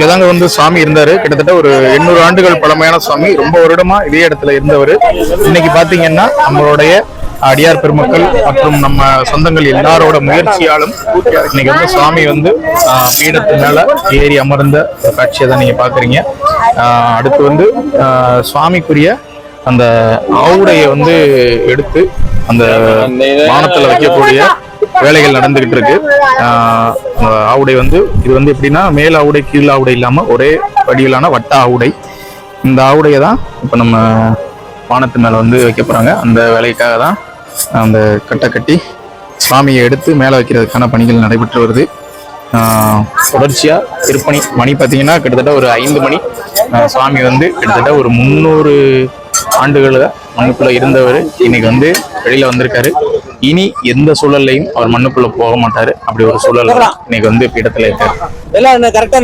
இங்கதாங்க வந்து சாமி இருந்தார். கிட்டத்தட்ட ஒரு எண்ணூறு ஆண்டுகள் பழமையான சாமி. ரொம்ப வருடமா இதே இடத்துல இருந்தவர். இன்னைக்கு பார்த்தீங்கன்னா நம்மளுடைய அடியார் பெருமக்கள் மற்றும் நம்ம சொந்தங்கள் எல்லாரோட முயற்சியாலும் இன்னைக்கு வந்து சாமி வந்து பீடத்து மேல ஏறி அமர்ந்த ஒரு காட்சியை தான் நீங்க பாக்குறீங்க. அடுத்து வந்து சுவாமிக்குரிய அந்த ஆவுடையை வந்து எடுத்து அந்த வானத்துல வைக்கக்கூடிய வேலைகள் நடந்துகிட்டு இருக்கு ஆவுடை வந்து இது வந்து எப்படின்னா மேல் ஆவுடை கீழ் ஆவுடை இல்லாம ஒரே வடிவிலான வட்ட ஆவுடை. இந்த ஆவுடையை தான் இப்போ நம்ம வானத்து மேல வந்து வைக்க போறாங்க. அந்த வேலைக்காக தான் அந்த கட்டை கட்டி சுவாமியை எடுத்து மேலே வைக்கிறதுக்கான பணிகள் நடைபெற்று வருது. ஆஹ் தொடர்ச்சியா திருப்பணி மணி பார்த்தீங்கன்னா கிட்டத்தட்ட ஒரு ஐந்து மணி. சுவாமி வந்து கிட்டத்தட்ட ஒரு முந்நூறு ஆண்டுகள மண்ணுக்குள்ள இருந்தவர். இன்னைக்கு வந்து வெளியில வந்திருக்காரு. இனி எந்த சூழல்லையும் அவர் மண்ணுக்குள்ள போக மாட்டாரு. அப்படி ஒரு சூழல் இன்னைக்கு வந்து பீடத்துல இருக்காரு எல்லாம் கரெக்டா